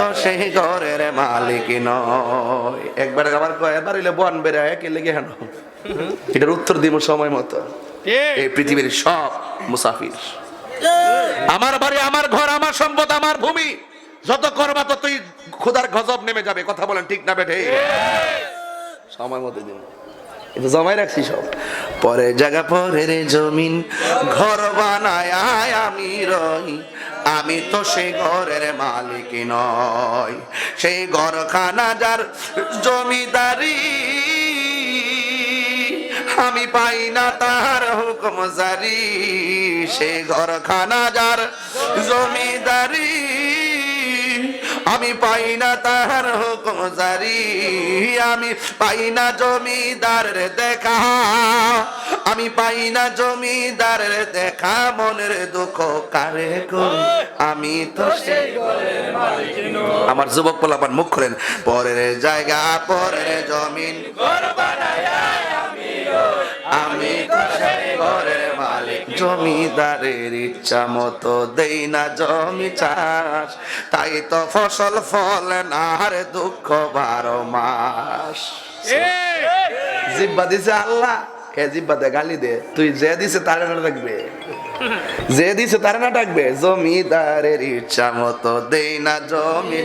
তো সেই ঘরের মালিক নয়। একবার আবার এবার হইলে বন বেড়ে কে লেগে হেন। এটার উত্তর দিব সময় মতো। এই পৃথিবীর সব মুসাফির। আমার বাড়ি আমার ঘর আমার সম্পদ আমার ভূমি। যত করবা ততই খোদার গজব নেমে যাবে। কথা বলেন ঠিক না বেঠে? সময় মতো দিন কিন্তু জমাই রাখছি সব। পরে জায়গা পরের জমিন। ঘর বানায় আমি রই। আমি তো সেই ঘরের মালিক নয় সেই ঘরখানা যার জমিদারি আমি পাই না তার হুকুম জারি। সে ঘরখানা যার জমিদারি আমি পাই না তাহার হুকুম জারি আমি পাই না জমিদারের দেখা। আমি পাই না জমিদারের দেখা মনের দুঃখ কারে গো? আমি তো সেই আমার যুবক পোলাপান মুখ খোলেন। পরের জায়গা পরের জমিন। আমি তো সেই জমিদারের ইচ্ছা মতো দেই না জমি চাষ। তাই তো ফসল ফলে না হারে দুঃখ বারো মাস। জিব্বা দিছে আল্লাহ কে জিব্বা দে গালি দে তুই যে দিছে তারে থাকবে যে দিছে তারে না ডাকবে, জমিদারের ইচ্ছা মতো দেই না জমি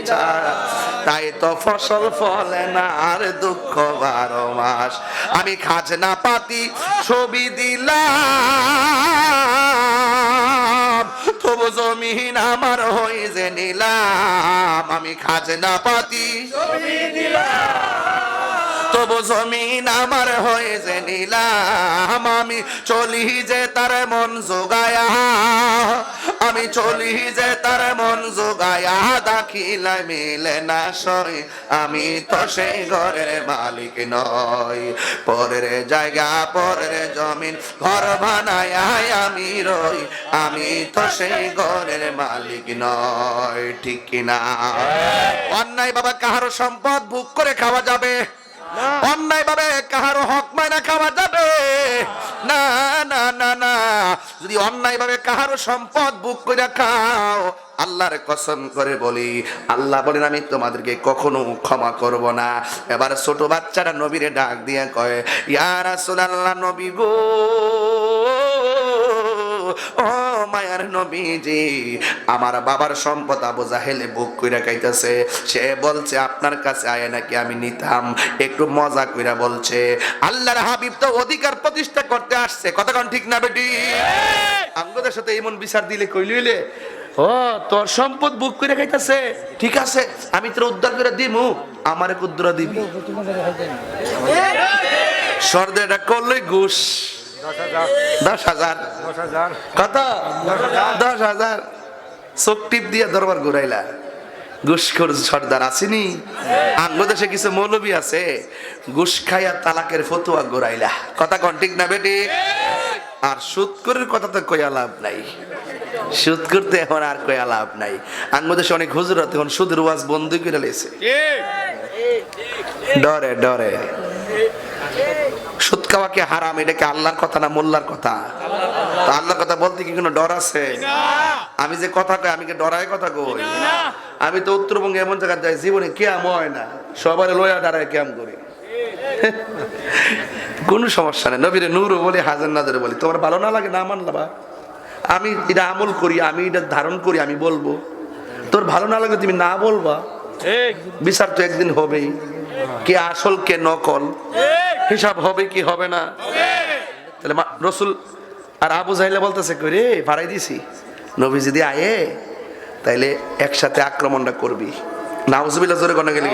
তাই তো ফসল ফলে না, আর দুঃখ বারো মাস। আমি খাজনা পাতি ছবি দিলাম, তবু জমিন আমার হয়ে যে নিলাম। আমি খাজনা পাতি তবু জমিন আমার হয়ে যে নিলাম, আমি চলি যে তার মন যোগায়া আমি চলি যে তার মন যোগায়া দাখিলা মিলে না সই আমি তো সেই ঘরের মালিক নয় পরের জায়গা, পরের জমিন, ঘর বানায় আমি রই। আমি তো সেই ঘরের মালিক নয় ঠিক কিনা? অন্যায় বাবা কাহারো সম্পদ ভোগ করে খাওয়া যাবে? অন্যায় ভাবে কাহারো হক মাইনা খাওয়া যাবে। না না না না। যদি অন্যায় ভাবে কাহারো সম্পদ বুক করে খাও, আল্লাহর কসম করে বলি, আল্লাহ বলেন, আমি তোমাদেরকে কখনো ক্ষমা করব না। এবার ছোট বাচ্চারা নবীরে ডাক দিয়ে কয়, ইয়া রাসূলুল্লাহ নবী গো, ও মায়ার নবীজি আমার বাবার সম্পদ আবু জাহেলে বুক কইরা খাইতেছে সে বলছে আপনার কাছে আয় নাকি আমি নিতাম একটু মজা কইরা বলছে আল্লাহর হাবিব তো অধিকার প্রতিষ্ঠা করতে আসছে কথা ঠিক না বেটি আঙ্গদের সাথে এমন বিচার দিলে কইলিলে ও তোর সম্পদ বুক করে খাইতেছে ঠিক আছে আমি তোর উদ্ধার করে দিমু আমারে কুদ্রা দিবি সর্দে এটা করলই ঘুষ দশ হাজার। কত? দশ হাজার। চোখ টিপ দিয়ে দরবার ঘুরাইলা। ঘুষখোর সর্দার আসেনি। আঙ্গ কিছু মৌলবী আছে। ঘুষ খাইয়া তালাকের ফতুয়া ঘুরাইলা। কথা কন ঠিক না বেটি? আর সুৎকরের কথা তো কইয়া লাভ নাই। সুদ করতে এখন আর কইয়া লাভ নাই। আঙ্গ দেশে অনেক হুজুরত এখন সুদের ওয়াজ বন্ধ করে লেছে ডরে ডরে। সুদ খাওয়াকে হারাম? এটা কি আল্লাহর কথা না মোল্লার কথা? তো আল্লাহর কথা বলতে কি কোনো ডর আছে? আমি যে কথা কই আমি কি ডরাই কথা কই? আমি তো উত্তরবঙ্গে এমন জায়গায় যাই জীবনে কেয়াম হয় না। সবার লয়া দাঁড়ায় কেয়াম করি। কোনো সমস্যা নেই। নবীরে নূরও বলি হাজার নাজারে বলি। তোমার ভালো না লাগে? না মানলাবা আমি এটা আমল করি আমি এটা ধারণ করি আমি বলব। তোর ভালো না লাগে তুমি না বলবা। বিচার তো একদিন হবেই। কে আসল কে নকল হিসাব হবে কি হবে না? তাহলে রসুল আর আবু জাহিলা বলতেছে করে ভাড়াই দিছি। নবী যদি আয়ে তাইলে একসাথে আক্রমণটা করবি। নাউজুবিল্লাহ জোরে কোনা গেলি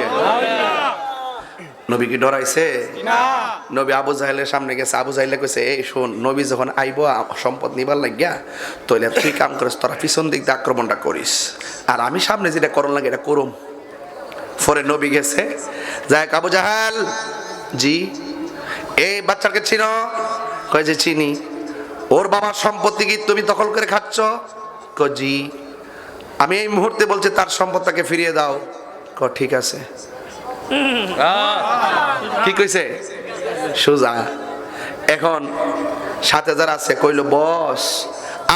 নবী কি ডরাইছে? নবী আবু জাহেলের সামনে গেছে। আবু জাহেলে কইছে এই শোন নবী যখন আইব সম্পদ নিবার লাগিয়া তইলে তুই কাম করিস তোরা পিছন দিক দিয়ে আক্রমণটা করিস। আর আমি সামনে যেটা করন লাগে এটা করুম। পরে নবী গেছে যাই আবু জাহাল। জি। এই বাচ্চাকে চিনো। কয় যে চিনি। ওর বাবার সম্পত্তি কি তুমি দখল করে খাচ্ছ? ক জি। আমি এই মুহূর্তে বলছি তার সম্পদটাকে ফিরিয়ে দাও। ক ঠিক আছে। কি কইছে? সোজা। এখন সাত হাজার আছে কইল বস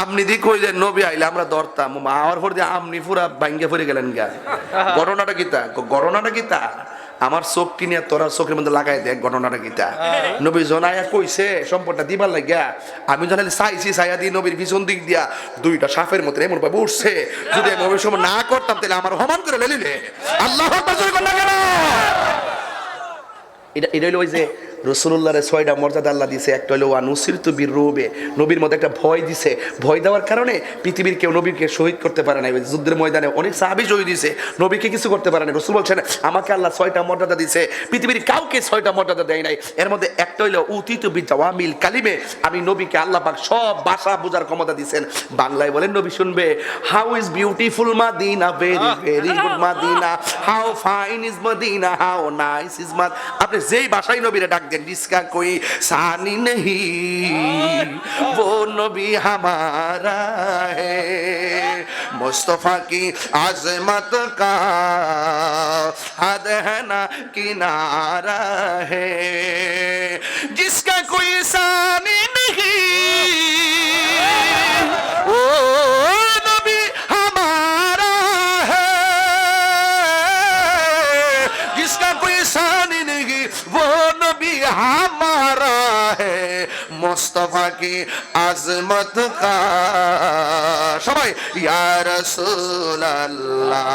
আমনি দি কই যে নবী আইলে আমরা ধরতাম। আমার পর দিয়ে আমনি পুরা ভাঙ্গে পড়ে গেলেন গা। ঘটনাটা কিতা ঘটনাটা কিতা আমার চোখ কিনে তোরা চোখের মধ্যে লাগাই দেয় ঘটনাটা কিতা। নবী জনাই কইছে, সম্পদটা দিবার লাগিয়া আমি জানালে চাইছি, চাইয়া দিয়ে নবীর পিছন দিক দিয়া দুইটা সাপের মতো এমন ভাবে উঠছে। যদি ওই সময় না করতাম, তাহলে আমার সমান করে লেলিলে। আল্লাহ এটা এটা হইল ওই যে রসুল্লাহরে ছয়টা মর্যাদা আল্লাহ দিছে। একটা হলো আনুসির তো বীর রুবে নবীর মধ্যে একটা ভয় দিছে। ভয় দেওয়ার কারণে পৃথিবীর কেউ নবীকে শহীদ করতে পারে না যুদ্ধের ময়দানে অনেক সাহাবি শহীদ দিছে নবীকে কিছু করতে পারে না রসুল বলছেন, আমাকে আল্লাহ ছয়টা মর্যাদা দিছে, পৃথিবীর কাউকে ছয়টা মর্যাদা দেয় নাই। এর মধ্যে একটা হইল উতিত বিজাওয়ামিল কালিমে, আমি নবীকে আল্লাহ পাক সব ভাষা বোঝার ক্ষমতা দিছেন। বাংলায় বলেন, নবী শুনবে how is beautiful Medina very very good Medina how fine is Medina how nice is মাদ আপনি যেই ভাষায় নবীরে ডাক দেন जिसका कोई सानी नहीं, वो नबी हमारा है। मुस्तफ़ा की आजमत का हद है ना किनारा है। जिसका कोई सानी কি আজমত কা। সবাই ইয়া রাসূলুল্লাহ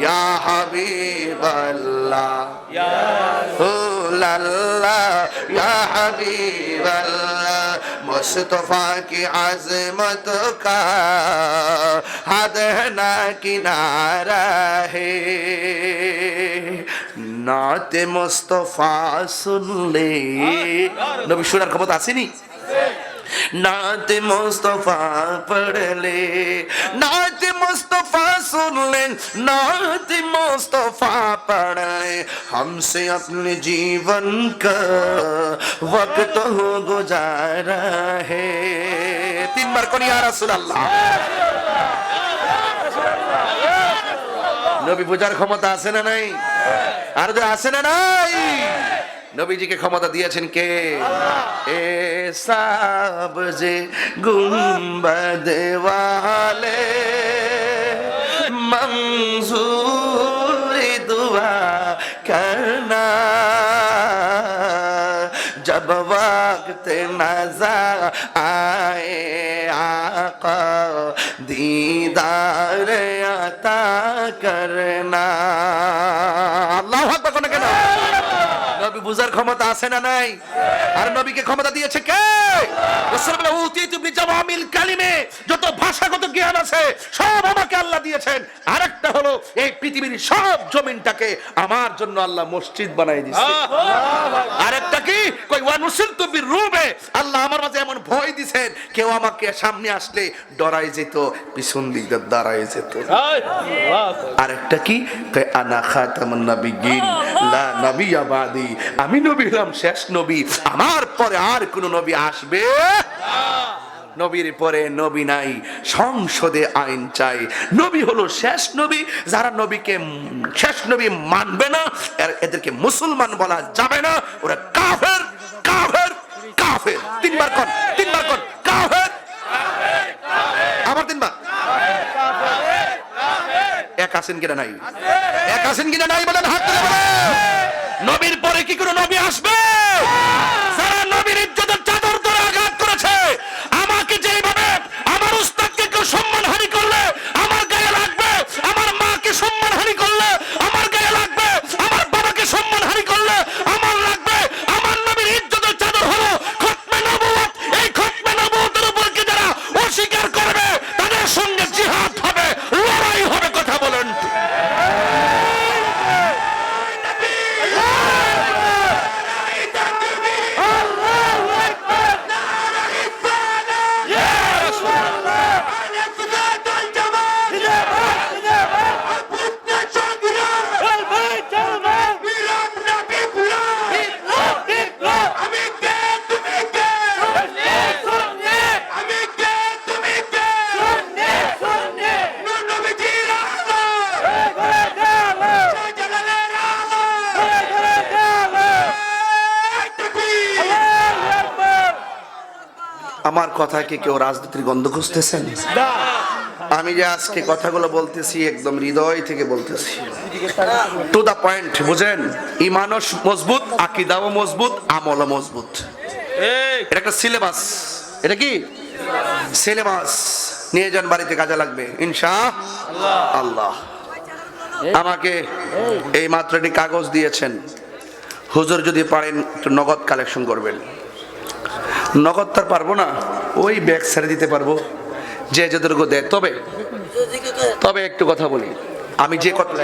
ইয়া হাবিবাল্লাহ। ইয়া রাসূলুল্লাহ ইয়া হাবিবাল্লাহ। মুস্তফা কি আজমত কা? হাদ না কিনারা হে? নাতে মুস্তফা শুনলে। নবী শোনার ক্ষমতা আসেনি নাতে মুস্তফা পড়লে নাতে মুস্তফা सुनले नाते मुस्तफा पढ़े हमसे अपने जीवन का वक्त हो गुजारा है तीन बार कौन या रसूल अल्लाह নবী পূজার ক্ষমতা আছে না নাই আর যে আছে না নাই নবীজিকে ক্ষমতা দিয়েছেন কে এ সাবজে গুম্বদ ওয়ালে মঞ্জুরি দুয়া করনা جب وقت نظر آئے آقا دیدار عطا کرنا اللہ حق بکنے کے نام বুঝার ক্ষমতা আছে না নাই? আর নবীকে ক্ষমতা দিয়েছে কে? কালিমে যত ভাষাগত জ্ঞান আছে সব আমাকে আল্লাহ দিয়েছেন। আরেকটা হলো এই পৃথিবীর সব জমিনটাকে আমার জন্য আল্লাহ মসজিদ বানাই দিয়েছে আরেকটা কি? কই ওয়ানুসিল রুবে আল্লাহ আমার মাঝে এমন ভয় দিছেন কেউ আমাকে সামনে আসলে ডরাই যেত পিছন দিক দাঁড়াই যেত। আরেকটা কি? কয় আনা খাতামুন লা নাবিয়্যা বাদি আমি নবী হলাম শেষ নবী। আমার পরে আর কোন নবী আসবে? নবীর পরে নবী নাই, সংসদে আইন চাই। নবী হলো শেষ নবী, যারা নবীকে শেষ নবী মানবে না এদেরকে মুসলমান বলা যাবে না। ওরা কাফের কাফের কাফের। তিনবার কর তিনবার কর কাফের। আবার তিনবার। এক আছেন কিনা নাই? এক আছেন কিনা নাই বলেন হাত তুলে বলেন। নবীর পরে কি কোনো নবী আসবে যারা নবীর ইজ্জতের চাদর ধরে আঘাত করেছে আমাকে যেভাবে আমার উস্তাদকে কেউ সম্মান হানি করলে আমার গায়ে লাগবে আমার মাকে সম্মান হানি করলে আমার গায়ে লাগবে আমার বাবাকে সম্মান হানি করলে আমার লাগবে আমার নবীর ইজ্জতের চাদর হলো খতমে নবুয়ত এই খতমে নবুয়তের উপর কি যারা অস্বীকার করবে তাদের সঙ্গে জিহাদ হবে লড়াই হবে কথা বলেন আমার কথা কি কেউ রাজনীতির গন্ধ খুঁজতেছেন আমি যে আজকে কথাগুলো বলতেছি একদম হৃদয় থেকে বলতেছি। টু দা পয়েন্ট বুঝেন? ইমানও মজবুত আকিদাও মজবুত আমলও মজবুত। এটা একটা সিলেবাস এটা কি? সিলেবাস নিয়ে যান বাড়িতে কাজে লাগবে। ইনশা আল্লাহ। আমাকে এই মাত্রাটি কাগজ দিয়েছেন। হুজুর যদি পারেন একটু নগদ কালেকশন করবেন। নগদ তার পারব না। ওই ব্যাগ ছেড়ে দিতে পারব। যে যতটুকু দেয়। তবে তবে একটু কথা বলি। আমি যে কথা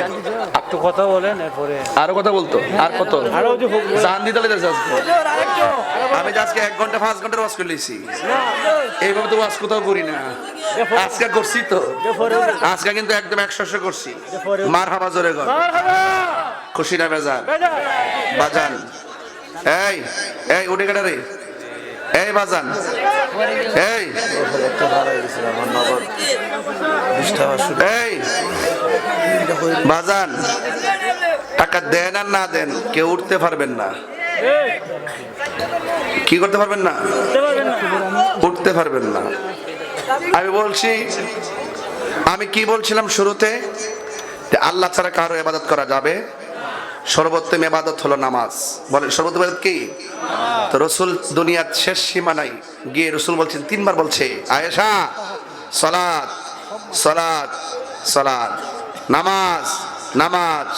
একটু কথা বলেন এরপরে আরও কথা বলতো? আর কত? আরও যে জান দিতে আজকে আমি আজকে এক ঘণ্টা পাঁচ ঘণ্টা ওয়াজ করে লিছি এইভাবে তো ওয়াজ কোথাও করি না। আজকে করছি তো। আজকে কিন্তু একদম একশো করছি। মার হাবা জোরে কর। খুশি না বেজান বাজান। এই এই উঠে কেটে রে। এই বাজান। এই। এই। বাজান, টাকা দেন আর না দেন, কেউ উঠতে পারবেন না। কি করতে পারবেন না? উঠতে পারবেন না। আমি বলছি, আমি কি বলছিলাম শুরুতে? আল্লাহ ছাড়া কারও ইবাদত করা যাবে? সর্বোত্তম ইবাদত হলো নামাজ। বলে সর্বোত্তম ইবাদত কি? তো রসুল দুনিয়ার শেষ সীমা নাই গিয়ে রসুল বলছেন, তিনবার বলছে, আয়েশা সলাদ সলাদ সলাদ নামাজ নামাজ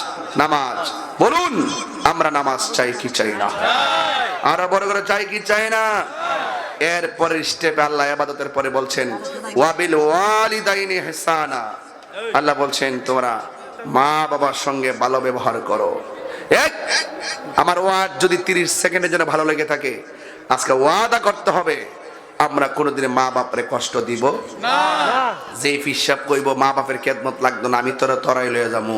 নামাজ। বলুন, আমরা নামাজ চাই কি চাই না? আমরা বড় করে চাই কি চাই না? এর পরের স্টেপে আল্লাহ আবাদতের পরে বলছেন, ওয়াবিল ওয়ালিদাইনি হেসানা আল্লাহ বলছেন, তোমরা মা বাবার সঙ্গে ভালো ব্যবহার করো। এক? আমার ওয়াদ যদি তিরিশ সেকেন্ডের জন্য ভালো লেগে থাকে আজকে ওয়াদা করতে হবে আমরা কোনোদিন মা বাপরে কষ্ট দিব। যে ফিসাব কইব মা বাপের খেদমত লাগতো না আমি তোরা তরাই লয়ে যাব।